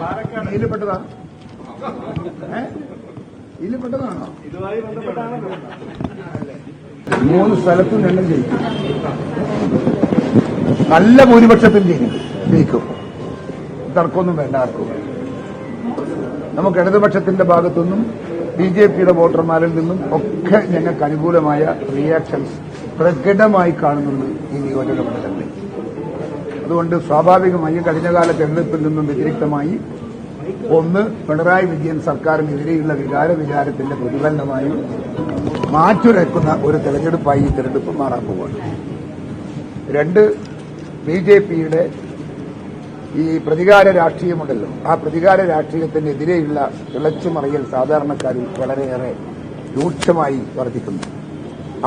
പാലക്കാട് ഇതുമായി മൂന്ന് സ്ഥലത്തും രണ്ടും ജയിക്കും. നല്ല ഭൂരിപക്ഷത്തിൽ ജയിക്കും ജയിക്കും. തർക്കമൊന്നും വേണ്ട ആർക്കും. നമുക്ക് ഇടതുപക്ഷത്തിന്റെ ഭാഗത്തുനിന്നും ബി ജെ പിയുടെ വോട്ടർമാരിൽ നിന്നും ഒക്കെ ഞങ്ങൾക്ക് അനുകൂലമായ റിയാക്ഷൻസ് പ്രകടമായി കാണുന്നുണ്ട് ഈ നിയോജക മണ്ഡലങ്ങളിൽ അതുകൊണ്ട് സ്വാഭാവികമായും കഴിഞ്ഞകാല തെരഞ്ഞെടുപ്പിൽ നിന്നും വ്യതിരിക്തമായി ഒന്ന് പിണറായി വിജയൻ സർക്കാരിനെതിരെയുള്ള വികാര വിചാരത്തിന്റെ പ്രതിഫലനമായും മാറ്റുരക്കുന്ന ഒരു തെരഞ്ഞെടുപ്പായി ഈ തെരഞ്ഞെടുപ്പ് മാറാൻ പോവുകയാണ്. രണ്ട് ബി ജെ പിയുടെ ഈ പ്രതികാര രാഷ്ട്രീയമുണ്ടല്ലോ. ആ പ്രതികാര രാഷ്ട്രീയത്തിനെതിരെയുള്ള തിളച്ചുമറിയൽ സാധാരണക്കാരിൽ വളരെയേറെ രൂക്ഷമായി വർദ്ധിക്കുന്നു.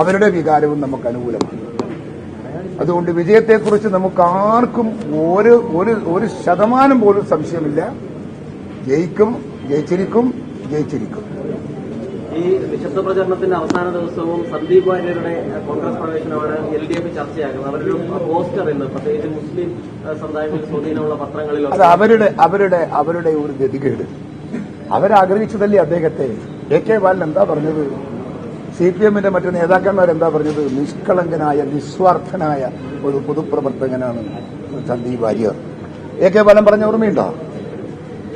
അവരുടെ വികാരവും നമുക്ക് അനുകൂലമാണ്. അതുകൊണ്ട് വിജയത്തെക്കുറിച്ച് നമുക്ക് ആർക്കും ഒരു ഒരു ഒരു ശതമാനം പോലും സംശയമില്ല. ജയിക്കും ജയിച്ചിരിക്കും ജയിച്ചിരിക്കും. ഈ വിശുദ്ധ പ്രചരണത്തിന്റെ അവസാന ദിവസവും സന്ദീപ് വാര്യരുടെ കോൺഗ്രസ് പ്രവേശനമാണ് എൽ ഡി എഫ് ചർച്ചയാക്കുന്നത് അവരൊരു പോസ്റ്റർ ഇന്ന് പ്രത്യേകിച്ച് മുസ്ലിം സമുദായത്തിൽ സമുദായങ്ങളിൽ സ്വാധീനമുള്ള അത് പത്രങ്ങളിലൊക്കെ അവരുടെ അവരുടെ അവരുടെ ഒരു ഗതികേട്. അവരാഗ്രഹിച്ചതല്ലേ അദ്ദേഹത്തെ? എ കെ ബാലൻ എന്താ പറഞ്ഞത്? സി പി എമ്മിന്റെ മറ്റ് നേതാക്കന്മാരെന്താ പറഞ്ഞത്? നിഷ്കളങ്കനായ നിസ്വാർത്ഥനായ ഒരു പൊതുപ്രവർത്തകനാണ് സന്ദീപ് വാര്യർ. എ കെ ബാലൻ പറഞ്ഞ ഓർമ്മയുണ്ടോ?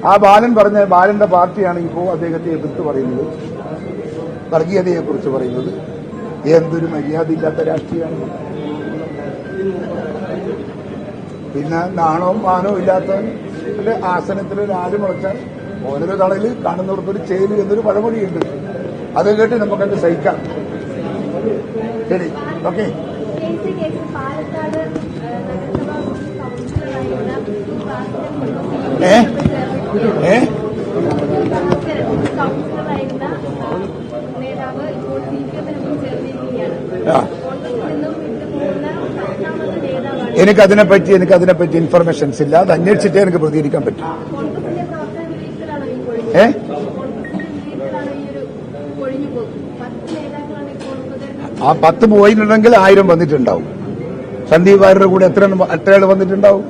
ആ ബാലൻ പറഞ്ഞ ബാലന്റെ പാർട്ടിയാണ് ഇപ്പോൾ അദ്ദേഹത്തെ എതിർത്ത് പറയുന്നത്. വർഗീയതയെക്കുറിച്ച് പറയുന്നത്. എന്തൊരു മര്യാദയില്ലാത്ത രാഷ്ട്രീയമാണ്. പിന്നെ നാണവും മാനവും ഇല്ലാത്ത ആസനത്തിൽ ഒരു ആര് മുളച്ചാൽ ഓരോരോ തളയിൽ കാണുന്നവർക്കൊരു ചേലു എന്നൊരു പഴമൊഴിയുണ്ട്. അത് കേട്ട് നമുക്കത് സഹിക്കാം. ശരി ഓക്കെ ഏ? ഏ? എനിക്കതിനെ പറ്റി എനിക്കതിനെ പറ്റി എനിക്കതിനെപ്പറ്റി എനിക്കതിനെപ്പറ്റി ഇൻഫർമേഷൻസ് ഇല്ല. അത് അന്വേഷിച്ചിട്ടേ എനിക്ക് പ്രതികരിക്കാൻ പറ്റും. കോൺഗ്രസിന്റെ പ്രവർത്തന വിലയിരുത്തലാണോ ഈ കൊഴിഞ്ഞു ഏ കോൺഗ്രസിന്റെ വിലയിരുത്തലാണോ ഈ ഒരു കൊഴിഞ്ഞു പോകും പത്ത് നേതാക്കളാണ് ഇപ്പോൾ ഉപതെരഞ്ഞെടുപ്പ് ആ പത്ത് പോയിട്ടുണ്ടെങ്കിൽ ആയിരം വന്നിട്ടുണ്ടാവും. സന്ദീപ് വാര്യരുടെ കൂടെ എത്ര എത്രയാൾ വന്നിട്ടുണ്ടാവും?